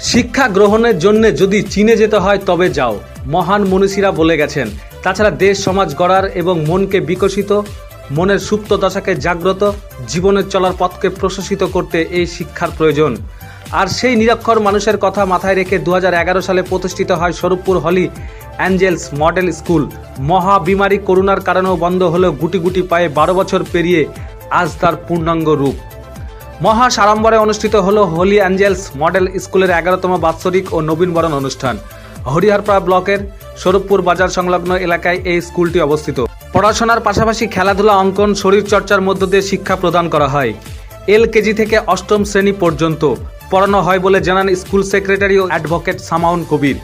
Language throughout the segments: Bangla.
শিক্ষা গ্রহণের জন্য যদি চীনে যেতে হয়, তবে যাও, মহান মনীষীরা বলে গেছেন। তাছাড়া দেশ, সমাজ গড়ার এবং মনকে বিকশিত, মনের সুপ্ত দশাকে জাগ্রত, জীবনের চলার পথকে প্রশাসিত করতে এই শিক্ষার প্রয়োজন। আর সেই নিরক্ষর মানুষের কথা মাথায় রেখে দু হাজার এগারো সালে প্রতিষ্ঠিত হয় Swaruppur Holy Angels Model School. মহা বিমারি করোনার কারণেও বন্ধ হলেও গুটি গুটি পায়ে বারো বছর পেরিয়ে আজ তার পূর্ণাঙ্গ রূপ। মহা সাড়ম্বরে অনুষ্ঠিত হলো হোলি অ্যাঞ্জেলস মডেল স্কুলের এগারোতম বাৎসরিক ও নবীনবরণ অনুষ্ঠান। হরিহরপাড়া ব্লকের স্বরূপপুর বাজার সংলগ্ন এলাকায় এই স্কুলটি অবস্থিত। পড়াশোনার পাশাপাশি খেলাধুলা, অঙ্কন, শরীরচর্চার মধ্য দিয়ে শিক্ষা প্রদান করা হয়। এল কেজি থেকে অষ্টম শ্রেণি পর্যন্ত পড়ানো হয় বলে জানান স্কুল সেক্রেটারি ও অ্যাডভোকেট সামাউন কবির।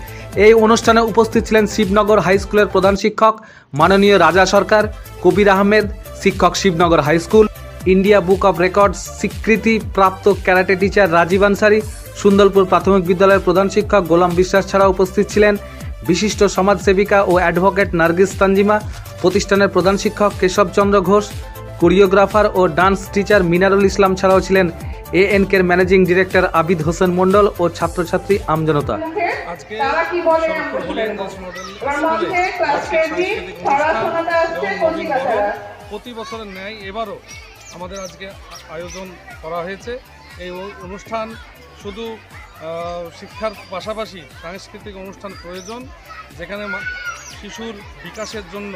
এই অনুষ্ঠানে উপস্থিত ছিলেন শিবনগর হাই স্কুলের প্রধান শিক্ষক, মাননীয় রাজা সরকার, কবির আহমেদ, শিক্ষক Shibnagar high school India Book of Records স্বীকৃতি প্রাপ্ত ক্যারাটে টিচার রাজীব আনসারি। সুন্দরপুর প্রাথমিক বিদ্যালয়ের প্রধান শিক্ষক গোলাম বিশ্বাস ছাড়া উপস্থিত ছিলেন বিশিষ্ট সমাজসেবিকা ও অ্যাডভোকেট নার্গিস তানজিমা প্রতিষ্ঠানের প্রধান শিক্ষক কেশবচন্দ্র ঘোষ কোরিওগ্রাফার ও ডান্স টিচার মিনারুল ইসলাম ছাড়াও ছিলেন এ এর ম্যানেজিং ডিরেক্টর আবিদ হোসেন মণ্ডল ও ছাত্রছাত্রী আমজনতা। আজকে প্রতি বছরের ন্যায় এবারও আমাদের আজকে আয়োজন করা হয়েছে। এই অনুষ্ঠান শুধু শিক্ষার পাশাপাশি সাংস্কৃতিক অনুষ্ঠান প্রয়োজন যেখানে শিশুর বিকাশের জন্য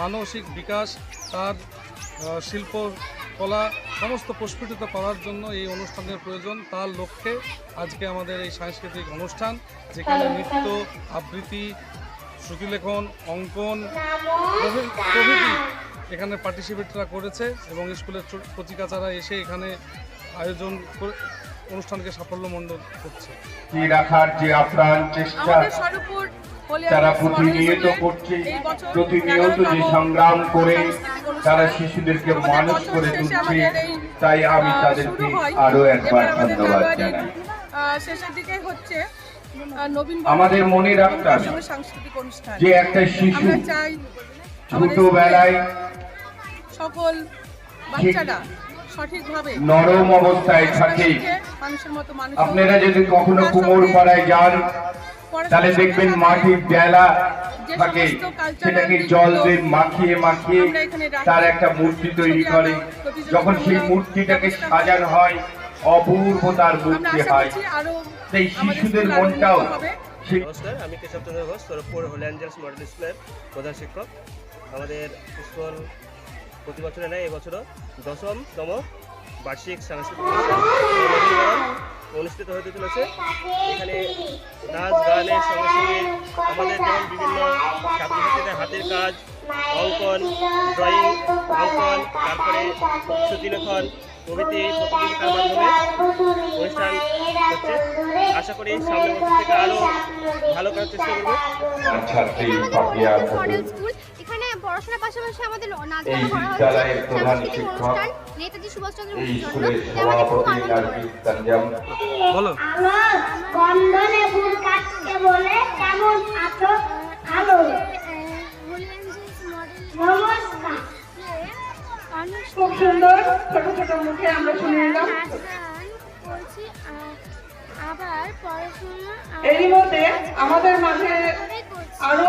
মানসিক বিকাশ তার শিল্প কলা সমস্ত প্রস্ফুটিত করার জন্য এই অনুষ্ঠানের প্রয়োজন। তার লক্ষ্যে আজকে আমাদের এই সাংস্কৃতিক অনুষ্ঠান যেখানে নৃত্য আবৃত্তি শ্রুতিলেখন অঙ্কন প্রভৃতি এখানে পার্টিসিপেটরা করেছে এবং স্কুলের কচিকাচারা এসে এখানে আয়োজন করে অনুষ্ঠানকে সাফল্যমণ্ডিত করছে। কি রাখার যে আপ্রাণ চেষ্টা তারা প্রতিনিয়ত করছে প্রতিনিয়ত যে সংগ্রাম করে তারা শিশুদেরকে মানুষ করে তুলছে তাই আমি তাদেরকে আরও একবার আমাদের ধন্যবাদ জানাই। শেষের দিকে হচ্ছে আমাদের মনে রাখতে হবে যে একটা শিশু ছোটবেলায় সকল বাচ্চারা সঠিকভাবে নরম অবস্থায় থাকে। মানুষের মতো মানুষ আপনারা যদি কখনো কুমোর পাড়ায় যান তাহলে দেখবেন মাটির ডেলা থাকে। সেটাকে জল দিয়ে মাখিয়ে মাখিয়ে তার একটা মূর্তি তৈরি করে। যখন সেই মূর্তিটাকে সাজানো হয় অপূর্ব তার মূর্তি হয়। সেই শিশুদের মনটাও নমস্কার আমি Keshab Chandra Ghosh Holy Angels Model স্কুলের প্রধান শিক্ষক। আমাদের স্কুল প্রতি বছরে নেয় এবছরও দশমতম বার্ষিক সাংস্কৃতিক অনুষ্ঠান অনুষ্ঠিত হতে চলেছে। এখানে নাচ গানের সঙ্গে সঙ্গে আমাদের যেমন বিভিন্ন ছাত্রছাত্রীদের হাতের কাজ অঙ্কন ড্রয়িং অঙ্কন তারপরে শ্রুতিলেখন প্রভৃতি প্রতিযোগিতার মাধ্যমে অনুষ্ঠান হচ্ছে। আশা করি সামনের বছর থেকে আরও ভালো করার চেষ্টা করব। পড়াশোনার পাশাপাশি আমাদের নাচ গান করা হচ্ছে সাংস্কৃতিক অনুষ্ঠান নেতাজি সুভাষচন্দ্র এই বসুর জন্য। আমাদের খুব আনন্দ বলো। আমার কাটতে বলে কেমন আছো? ভালো। নমস্কার। খুব সুন্দর। ছোট ছোট মুখে আমরা শুনে নিলাম। আবার পড়াশোনা এরই মধ্যে আমাদের মাঝে আরও